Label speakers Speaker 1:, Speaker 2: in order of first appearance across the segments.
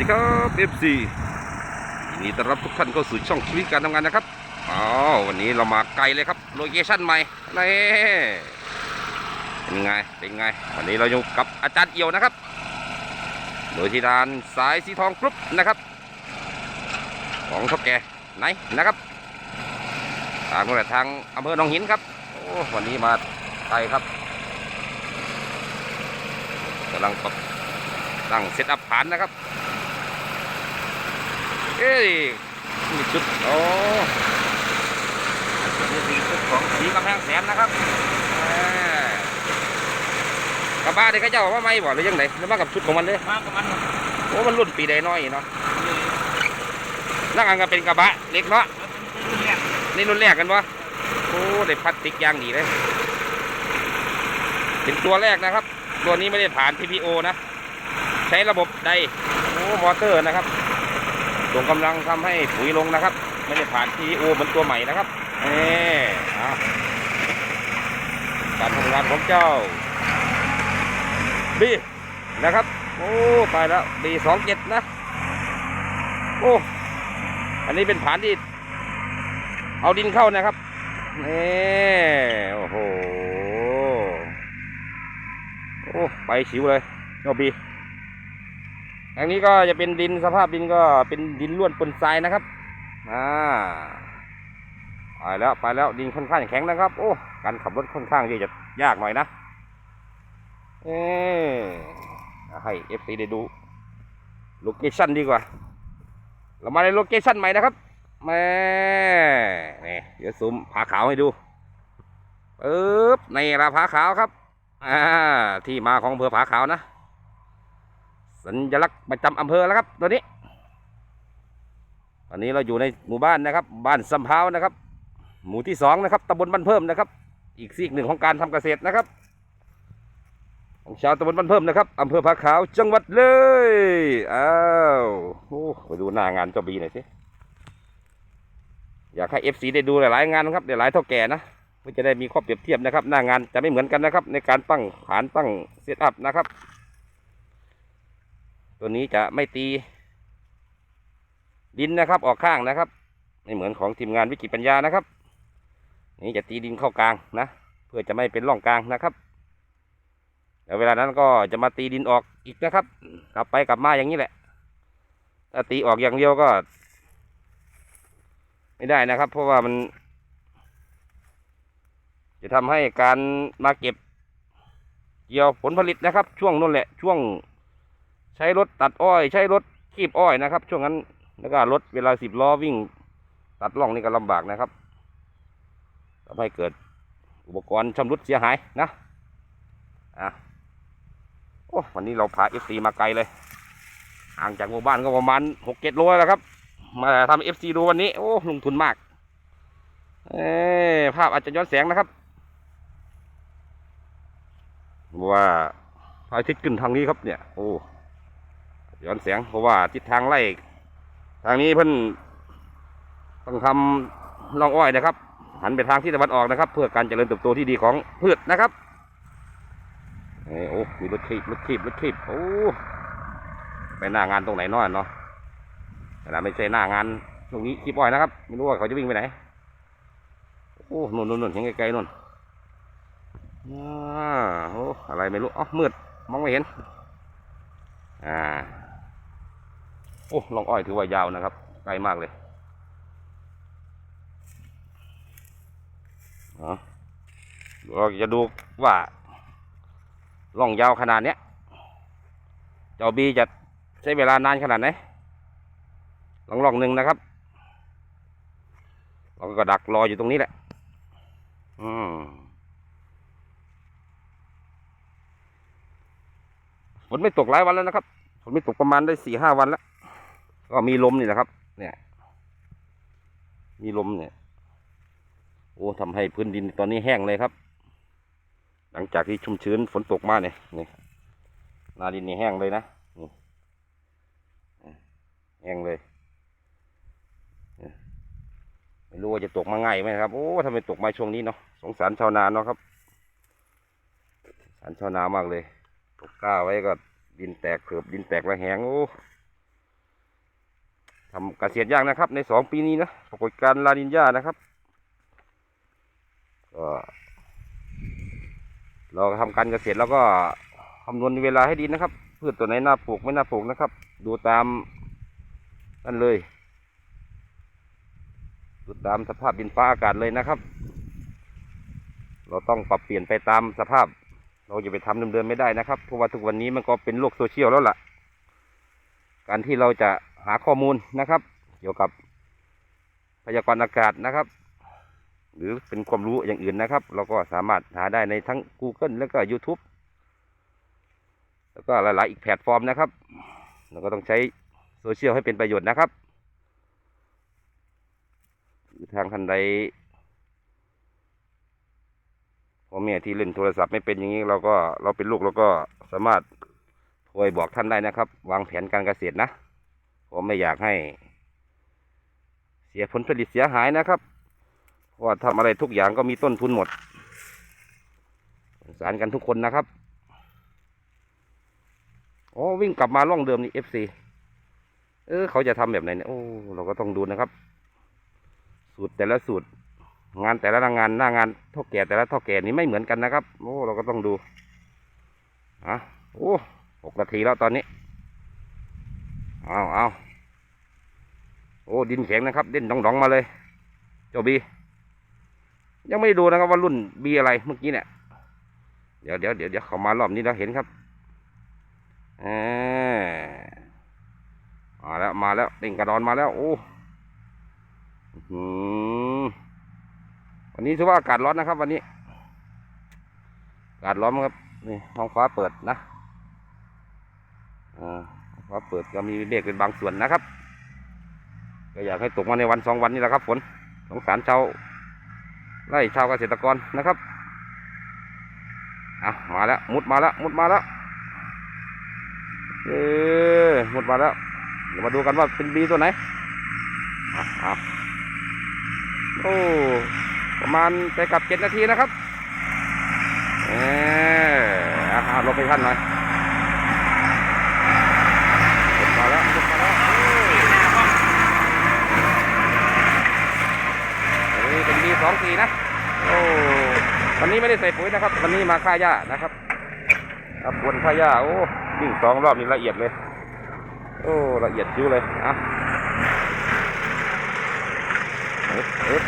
Speaker 1: ดีครับ FC ยินดีต้อนรับทุกท่านเข้าสู่ช่องชีวิตการทำงานนะครับอ๋อวันนี้เรามาไกลเลยครับโลเคชั่นใหม่นี่เป็นไงเป็นไง วันนี้เราอยู่กับอาจารย์เอียวนะครับ โดยที่ร้านสายสีทองกรุ๊ปนะครับ ของเท่าแก่ไหนนะครับทางริษัททางอำเภอหนองหินครับโอ้วันนี้มาไกลครับกำลังปรับตั้งเซตอัพฐานนะครับ เอ้ยมีชุดโอ้นี่คือชุดของสีกำแพงแสนนะครับแหม่กระบะเด็กเขาเจ้าว่าไม่บอกหรือยังไงแล้วมากับชุดของมันเลย
Speaker 2: มากกับมัน
Speaker 1: โอ้มันรุ่นปีใดน้อยเนาะนั่งอันก็เป็นกระบะเล็กเนาะ
Speaker 2: เนี่ย
Speaker 1: นี่รุ่นแรกกันวะโอ้ได้พลาสติกยางดีเลยเป็นตัวแรกนะครับ ตัวนี้ไม่ได้ผ่าน PPO นะ ใช้ระบบใดโอ้มอเตอร์นะครับ ส่งกำลังทำให้ปุ๋ยลงนะครับ ไม่ได้ผ่าน PPO เหมือนตัวใหม่นะครับนี่อะการทำงานของเจ้าบีนะครับ โอ้ตายแล้วบีสองเจ็ดนะโอ้อันนี้เป็นฐานที่เอาดินเข้านะครับนี่โอ้โหโอ้ไปฉิวเลยโนบี อันนี้ก็จะเป็นดินสภาพดินก็เป็นดินล้วนปนทรายนะครับอ่าไปแล้วไปแล้วดินค่อนข้างแข็งนะครับ โอ้การขับรถค่อนข้างที่จะยากหน่อยนะเออให้เอฟซีได้ดูโลเคชั่นดีกว่า เรามาในโลเคชั่นใหม่นะครับแม่นี่เดี๋ยวซูมผาขาวให้ดูปึ๊บในราผาขาวครับอ่าที่มาของอำเภอผาขาวนะ สัญลักษณ์ประจำอำเภอแล้วครับตัวนี้ตอนนี้เราอยู่ในหมู่บ้านนะครับ บ้านสำเภานะครับ หมู่ที่สองนะครับตำบลบ้านเพิ่มนะครับ อีกซีกหนึ่งของการทำเกษตรนะครับ ของชาวตำบลบ้านเพิ่มนะครับอำเภอผาขาวจังหวัดเลยอ้าวโอ้ไปดูหน้างานเจ้าบีหน่อยสิอยากให้เอฟซีได้ดูหลายๆงานนะครับหลายเท่าแก่นะเพื่อจะได้มีข้อเปรียบเทียบนะครับ หน้างานจะไม่เหมือนกันนะครับ ในการตั้งฐานตั้งเซตอัพนะครับ ตัวนี้จะไม่ตี ดินนะครับ ออกข้างนะครับ ไม่เหมือนของทีมงานวิกิปัญญานะครับ นี่จะตีดินเข้ากลางนะ เพื่อจะไม่เป็นร่องกลางนะครับแล้วเวลานั้นก็จะมาตีดินออกอีกนะครับ กลับไปกลับมาอย่างนี้แหละ ถ้าตีออกอย่างเดียวก็ ไม่ได้นะครับ เพราะว่ามัน จะทำให้การมาเก็บเกี่ยวผลผลิตนะครับ ช่วงนู้นแหละ ช่วง ใช้รถตัดอ้อย ใช้รถคีบอ้อยนะครับ ช่วงนั้นแล้วก็รถเวลาสิบล้อวิ่ง ตัดล่องนี่ก็ลำบากนะครับทำให้เกิดอุปกรณ์ชำรุดเสียหายนะอะโอ้วันนี้เราพาเอฟซีมาไกลเลยห่างจากหมู่บ้านก็ประมาณหกเจ็ดโลแล้วครับ มาทำเอฟซีดูวันนี้ โอ้ลงทุนมากเอ้ภาพอาจจะย้อนแสงนะครับว่าพระอาทิตย์ขึ้นทางนี้ครับเนี่ย โอ้ ย้อนแสงเพราะว่าทิศทางไล่ทางนี้เพิ่นต้องทำร่องอ้อยนะครับ หันไปทางที่ตะวันออกนะครับ เพื่อการเจริญเติบโตที่ดีของพืชนะครับโอ้มีรถขีบรถขีบรถขีบโอ้ไปหน้างานตรงไหนน้อยเนาะแต่ไม่ใช่หน้างานตรงนี้คลิปอ้อยนะครับไม่รู้ว่าเขาจะวิ่งไปไหนโอ้นุ่นนุ่นนุ่นเห็นไกลๆนุ่นอ่าโอ้อะไรไม่รู้อ๋อมืดมองไม่เห็น อ่า โอ้ลองอ้อยถือว่ายาวนะครับไกลมากเลยเราจะดูว่าล่องยาวขนาดเนี้ยเจ้าบีจะใช้เวลานานขนาดไหนลองลองหนึ่งนะครับ เราก็ดักรออยู่ตรงนี้แหละ อืมฝนไม่ตกหลายวันแล้วนะครับฝนไม่ตกประมาณได้สี่ห้าวันแล้ว ก็มีลมนี่แหละครับ เนี่ย มีลมเนี่ย โอ้ทำให้พื้นดินตอนนี้แห้งเลยครับ หลังจากที่ชุ่มชื้นฝนตกมาเนี่ยนี่นาดินนี่แห้งเลยนะนี่แห้งเลยไม่รู้ว่าจะตกมาง่ายไหมครับ โอ้ทำไมตกมาช่วงนี้เนาะสงสารชาวนาเนาะครับสงสารชาวนามากเลย ตกกล้าไว้ก็ดินแตกเขือบดินแตกระแหงโอ้ ทำเกษตรยางนะครับ ในสองปีนี้นะปรากฏการลานินยานะครับก็เราทำการเกษตรแล้วก็คำนวณเวลาให้ดีนะครับพืชตัวไหนน่าปลูกไม่น่าปลูกนะครับ ดูตามนั่นเลยดูตามสภาพดินฟ้าอากาศเลยนะครับ เราต้องปรับเปลี่ยนไปตามสภาพ เราจะไปทำเดิมๆไม่ได้นะครับเพราะว่าทุกวันนี้มันก็เป็นโลกโซเชียลแล้วล่ะ การที่เราจะ หาข้อมูลนะครับ เกี่ยวกับพยากรณ์อากาศนะครับ หรือเป็นความรู้อย่างอื่นนะครับ เราก็สามารถหาได้ในทั้ง Google แล้วก็ YouTube แล้วก็หลาย ๆ อีกแพลตฟอร์มนะครับ เราก็ต้องใช้โซเชียลให้เป็นประโยชน์นะครับหรือทางท่านใดพ่อแม่ที่เล่นโทรศัพท์ไม่เป็นอย่างนี้เราก็เราเป็นลูกเราก็สามารถโทรบอกท่านได้นะครับ วางแผนการเกษตรนะ ผมไม่อยากให้ เสียผลผลิตเสียหายนะครับเพราะว่าทำอะไรทุกอย่างก็มีต้นทุนหมดสงสารกันทุกคนนะครับโอ้วิ่งกลับมาล่องเดิมนี่เอฟซีเออเขาจะทำแบบไหนเนี่ยโอ้เราก็ต้องดูนะครับ สูตรแต่ละสูตร งานแต่ละงานหน้างานเท่าแก่แต่ละเท่าแก่นี่ไม่เหมือนกันนะครับ โอ้เราก็ต้องดูอะโอ้หกนาทีแล้วตอนนี้ เอาเอาโอ้ดินแข็งนะครับเด่นดองๆมาเลย เจ้าบี ยังไม่ดูนะครับว่ารุ่นบีอะไรเมื่อกี้เนี่ย เดี๋ยวเดี๋ยวเดี๋ยวเดี๋ยวเขามารอบนี้เราเห็นครับเออมาแล้วมาแล้วเด่งกระดอนมาแล้ว โอ้อื้อหือวันนี้ถือว่าอากาศร้อนนะครับ วันนี้ อากาศร้อนครับนี่ท้องฟ้าเปิดนะอ่า ท้องฟ้าเปิดก็มีเมฆเป็นบางส่วนนะครับ ก็อยากให้ตกมาในวันสองวันนี้แหละครับฝนสงสารชาวไร่ชาวเกษตรกรนะครับอะมาแล้วมุดมาแล้วมุดมาแล้วเออหมดมาแล้ว เดี๋ยวมาดูกันว่าเป็นบีตัวไหนอะอะโอ้ ประมาณไปกลับเจ็ดนาทีนะครับ เอออะอะลงไปขั้นหน่อยหมดมาแล้วหมดมาแล้วโอ้ยอันนี้เป็นบี สองสี่นะโอ้วันนี้ไม่ได้ใส่ปุ๋ยนะครับ วันนี้มาฆ่าหญ้านะครับครับวนฆ่าหญ้าโอ้วิ่งสองรอบนี่ละเอียดเลย โอ้ละเอียดชิวเลยอะเอิบเอิบ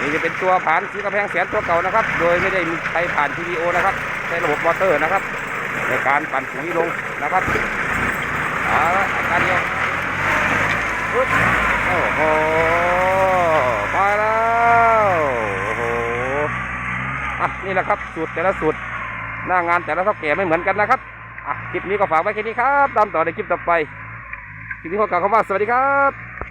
Speaker 1: นี่จะเป็นตัวผ่านสีกระแพงแสนตัวเก่านะครับ โดยไม่ได้มีใช้ผ่านทีดีโอนะครับใช้ระบบมอเตอร์นะครับ ในการปั่นปุ๋ยลงนะครับเอาละอาการเดียฮึโอ้โหมาแล้วโอ้โหอะ นี่แหละครับสูตรแต่ละสูตรหน้างานแต่ละเท่าแก่ไม่เหมือนกันนะครับอะคลิปนี้ก็ฝากไว้แค่นี้ครับตามต่อในคลิปต่อไปคลิปนี้ขอกล่าวคำว่าสวัสดีครับ